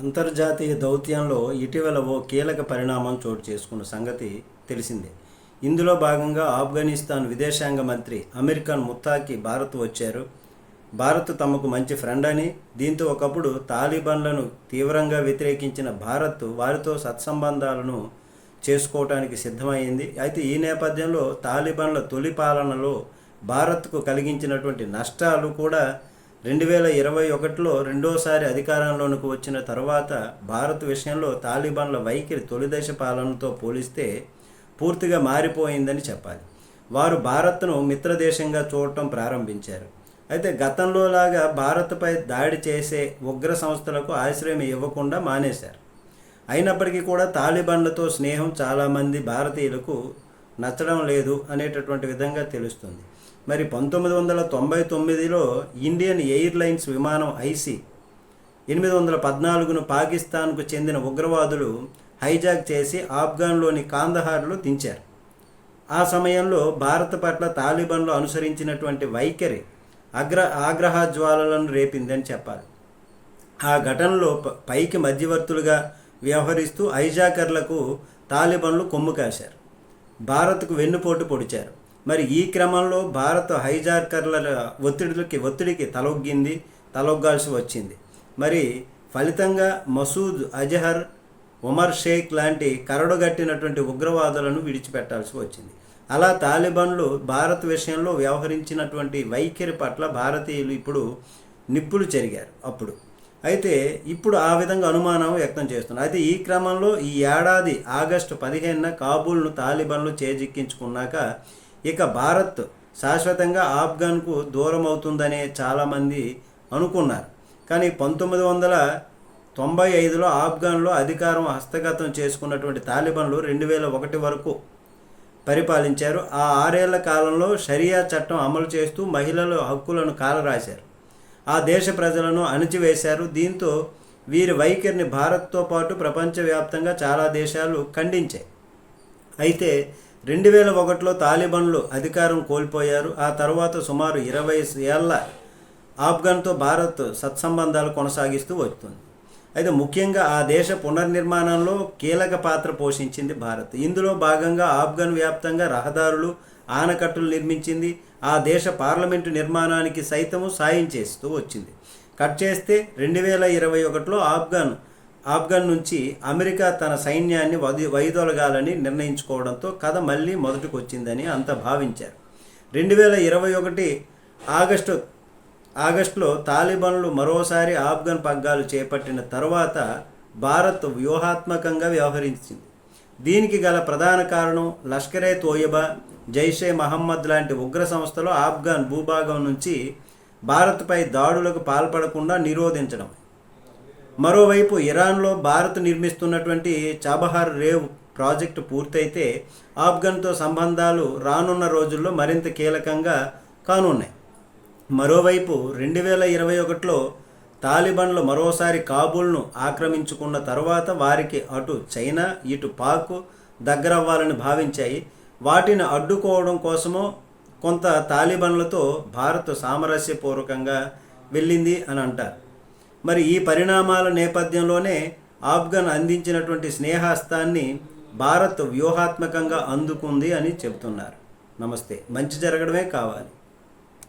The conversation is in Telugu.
అంతర్జాతీయ దౌత్యంలో ఇటీవల ఓ కీలక పరిణామం చోటు చేసుకున్న సంగతి తెలిసిందే. ఇందులో భాగంగా ఆఫ్ఘనిస్తాన్ విదేశాంగ మంత్రి అమెరికన్ ముత్తాకి భారత్ వచ్చారు. భారత్ తమకు మంచి ఫ్రెండ్ అని దీంతో ఒకప్పుడు తాలిబాన్లను తీవ్రంగా వ్యతిరేకించిన భారత్ వారితో సత్సంబంధాలను చేసుకోవటానికి సిద్ధమైంది. అయితే ఈ నేపథ్యంలో తాలిబాన్ల తొలి పాలనలో భారత్కు కలిగించినటువంటి నష్టాలు కూడా రెండు వేల ఇరవై ఒకటిలో రెండోసారి అధికారంలోనికి వచ్చిన తర్వాత భారత్ విషయంలో తాలిబాన్ల వైఖరి తొలిదశ పాలనతో పోలిస్తే పూర్తిగా మారిపోయిందని చెప్పాలి. వారు భారత్ను మిత్రదేశంగా చూడటం ప్రారంభించారు. అయితే గతంలో లాగా భారత్పై దాడి చేసే ఉగ్ర సంస్థలకు ఆశ్రయం ఇవ్వకుండా మానేశారు. అయినప్పటికీ కూడా తాలిబాన్లతో స్నేహం చాలామంది భారతీయులకు నచ్చడం లేదు అనేటటువంటి విధంగా తెలుస్తుంది. మరి పంతొమ్మిది వందల తొంభై తొమ్మిదిలో ఇండియన్ ఎయిర్లైన్స్ విమానం ఐసి ఎనిమిది వందల పద్నాలుగును పాకిస్తాన్కు చెందిన ఉగ్రవాదులు హైజాక్ చేసి ఆఫ్ఘన్లోని కాందహార్లో దించారు. ఆ సమయంలో భారత పట్ల తాలిబన్లు అనుసరించినటువంటి వైఖరి అగ్ర ఆగ్రహ జ్వాలలను రేపిందని చెప్పాలి. ఆ ఘటనలో పైకి మధ్యవర్తులుగా వ్యవహరిస్తూ హైజాకర్లకు తాలిబన్లు కొమ్ము కాశారు. భారత్కు వెన్నుపోటు పొడిచారు. మరి ఈ క్రమంలో భారత్ హైజార్కర్ల ఒత్తిడికి ఒత్తిడికి తలొగ్గింది తలొగ్గాల్సి వచ్చింది. మరి ఫలితంగా మసూద్ అజహర్ ఉమర్ షేక్ లాంటి కరడుగట్టినటువంటి ఉగ్రవాదులను విడిచిపెట్టాల్సి వచ్చింది. అలా తాలిబాన్లు భారత్ విషయంలో వ్యవహరించినటువంటి వైఖరి పట్ల భారతీయులు ఇప్పుడు నిప్పులు చెరిగారు. అప్పుడు అయితే ఇప్పుడు ఆ విధంగా అనుమానం వ్యక్తం చేస్తున్నారు. అయితే ఈ క్రమంలో ఈ ఏడాది ఆగస్టు పదిహేనున కాబూల్ను తాలిబాన్లు చేజిక్కించుకున్నాక ఇక భారత్ శాశ్వతంగా ఆఫ్ఘన్కు దూరం అవుతుందనే చాలామంది అనుకున్నారు. కానీ పంతొమ్మిది వందల తొంభై ఐదులో ఆఫ్ఘన్లో అధికారం హస్తగతం చేసుకున్నటువంటి తాలిబన్లు రెండు వేల ఒకటి వరకు పరిపాలించారు. ఆ ఆరేళ్ళ కాలంలో షరియా చట్టం అమలు చేస్తూ మహిళల హక్కులను కాలరాశారు. ఆ దేశ ప్రజలను అణిచివేశారు. దీంతో వీరి వైఖరిని భారత్తో పాటు ప్రపంచవ్యాప్తంగా చాలా దేశాలు ఖండించాయి. అయితే రెండు వేల ఒకటిలో తాలిబాన్లు అధికారం కోల్పోయారు. ఆ తర్వాత సుమారు ఇరవై ఏళ్ళ ఆఫ్ఘన్తో భారత్ సత్సంబంధాలు కొనసాగిస్తూ వస్తుంది. అయితే ముఖ్యంగా ఆ దేశ పునర్నిర్మాణంలో కీలక పాత్ర పోషించింది భారత్. ఇందులో భాగంగా ఆఫ్ఘన్ వ్యాప్తంగా రహదారులు ఆనకట్టులు నిర్మించింది. ఆ దేశ పార్లమెంటు నిర్మాణానికి సైతము సాయం చేస్తూ వచ్చింది. కట్ చేస్తే రెండు వేల ఇరవై ఒకటిలో ఆఫ్ఘన్ ఆఫ్ఘన్ నుంచి అమెరికా తన సైన్యాన్ని వది వైదొలగాలని నిర్ణయించుకోవడంతో కథ మళ్ళీ మొదటికి వచ్చిందని అంత భావించారు. రెండు వేల ఇరవై ఒకటి ఆగస్టు ఆగస్టులో తాలిబాన్లు మరోసారి ఆఫ్ఘన్ పగ్గాలు చేపట్టిన తర్వాత భారత్ వ్యూహాత్మకంగా వ్యవహరించింది. దీనికి గల ప్రధాన కారణం లష్కరే తోయబా జైషే మహమ్మద్ లాంటి ఉగ్ర సంస్థలు ఆఫ్ఘన్ భూభాగం నుంచి భారత్పై దాడులకు పాల్పడకుండా నిరోధించడం. మరోవైపు ఇరాన్లో భారత్ నిర్మిస్తున్నటువంటి చాబహార్ రేవ్ ప్రాజెక్టు పూర్తయితే ఆఫ్ఘన్తో సంబంధాలు రానున్న రోజుల్లో మరింత కీలకంగా కానున్నాయి. మరోవైపు రెండు వేల ఇరవై ఒకటిలో తాలిబన్లు మరోసారి కాబూల్ను ఆక్రమించుకున్న తర్వాత వారికి అటు చైనా ఇటు పాక్ దగ్గరవ్వాలని భావించాయి. వాటిని అడ్డుకోవడం కోసమో కొంత తాలిబన్లతో భారత్ సామరస్యపూర్వకంగా వెళ్ళింది అని అంటారు. మరి ఈ పరిణామాల నేపథ్యంలోనే ఆఫ్ఘన్ అందించినటువంటి స్నేహాస్తాన్ని భారత్ వ్యూహాత్మకంగా అందుకుంది అని చెబుతున్నారు. నమస్తే మంచి జరగడమే కావాలి.